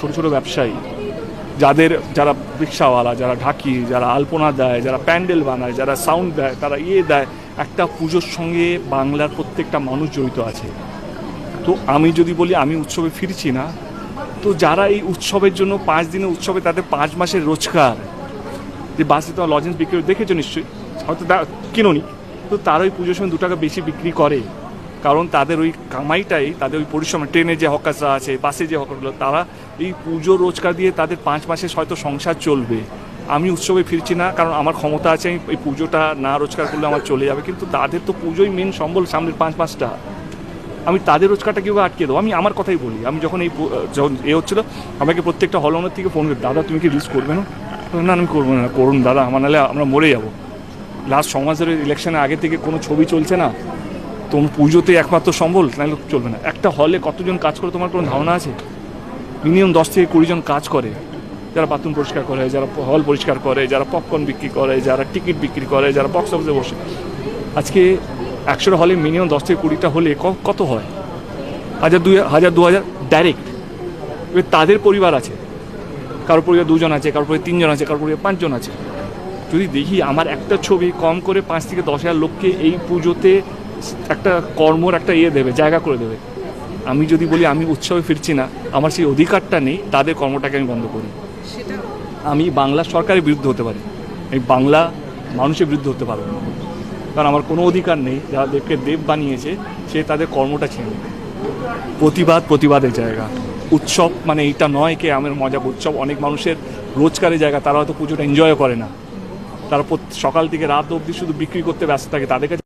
ছোট ছোট ব্যবসায়ী, যাদের যারা রিক্সাওয়ালা, যারা ঢাকি, যারা আলপনা দেয়, যারা প্যান্ডেল বানায়, যারা সাউন্ড দেয়, তারা ইয়ে দেয়, একটা পুজোর সঙ্গে বাংলার প্রত্যেকটা মানুষ জড়িত আছে। তো আমি যদি বলি, আমি উৎসবে ফিরছি না, তো যারা এই উৎসবের জন্য পাঁচ দিনের উৎসবে তাদের পাঁচ মাসের রোজগার, যে বাসে তোমার লজেন্স বিক্রি দেখেছ নিশ্চয়ই? হয়তো কিনোনি, তো তারা ওই পুজোর সময় দু টাকা বেশি বিক্রি করে। কারণ তাদের ওই কামাইটাই, তাদের ওই পরিশ্রম, ট্রেনে যে হকাসরা আছে, বাসে যে হকারগুলো, তারা এই পুজো রোজগার দিয়ে তাদের পাঁচ মাসের হয়তো সংসার চলবে। আমি উৎসবে ফিরছি না, কারণ আমার ক্ষমতা আছে, আমি এই পুজোটা না রোজগার করলে আমার চলে যাবে। কিন্তু তাদের তো পুজোই মেন সম্বল সামনের পাঁচ মাসটা। আমি তাদের রোজগারটা কীভাবে আটকে দেবো? আমি আমার কথাই বলি। আমি যখন এই যখন এ হচ্ছিল, আমাকে প্রত্যেকটা হল ওনার থেকে ফোন করে, দাদা, তুমি কি রিস্ক করবে না? না আমি করব না, করুন দাদা, আমার নাহলে আমরা মরে যাব। লাস্ট সমাজের ইলেকশনের আগে থেকে কোনো ছবি চলছে না? তোমার পুজোতে একমাত্র সম্বল, নাহলে চলবে না। একটা হলে কতজন কাজ করে, তোমার কোনো ধারণা আছে? মিনিমাম দশ থেকে কুড়ি জন কাজ করে। যারা বাথরুম পরিষ্কার করে, যারা হল পরিষ্কার করে, যারা পপকর্ন বিক্রি করে, যারা টিকিট বিক্রি করে, যারা বক্স অফিসে বসে। আজকে একশোটা হলে মিনিমাম দশ থেকে কুড়িটা হলে কত হয়? হাজার দুই হাজার দু হাজার ডাইরেক্ট এবার তাদের পরিবার আছে। কারোর পরিবার দুজন আছে, কারোর পরিবার তিনজন আছে, কারোর পরিবার পাঁচজন আছে। যদি দেখি আমার একটা ছবি কম করে পাঁচ থেকে দশ হাজার লোককে এই পুজোতে একটা কর্মর একটা ইয়ে দেবে, জায়গা করে দেবে। আমি যদি বলি, আমি উৎসবে ফিরছি না, আমার সেই অধিকারটা নেই, তাদের কর্মটাকে আমি বন্ধ করি। আমি বাংলা সরকারের বিরুদ্ধে হতে পারি। এই বাংলা মানুষের বিরুদ্ধে হতে পারব না। কারণ আমার কোনো অধিকার নেই, যাদেরকে দেব বানিয়েছে, সে তাদের কর্মটা ছেড়ে প্রতিবাদ প্রতিবাদের জায়গা। উৎসব মানে এইটা নয় কে, আমার মজা উৎসব, অনেক মানুষের রোজগারের জায়গা, তারা হয়তো পুজোটা এনজয় করে না। তারা সকাল থেকে রাত অবধি শুধু বিক্রি করতে ব্যস্ত থাকে, তাদের কাছে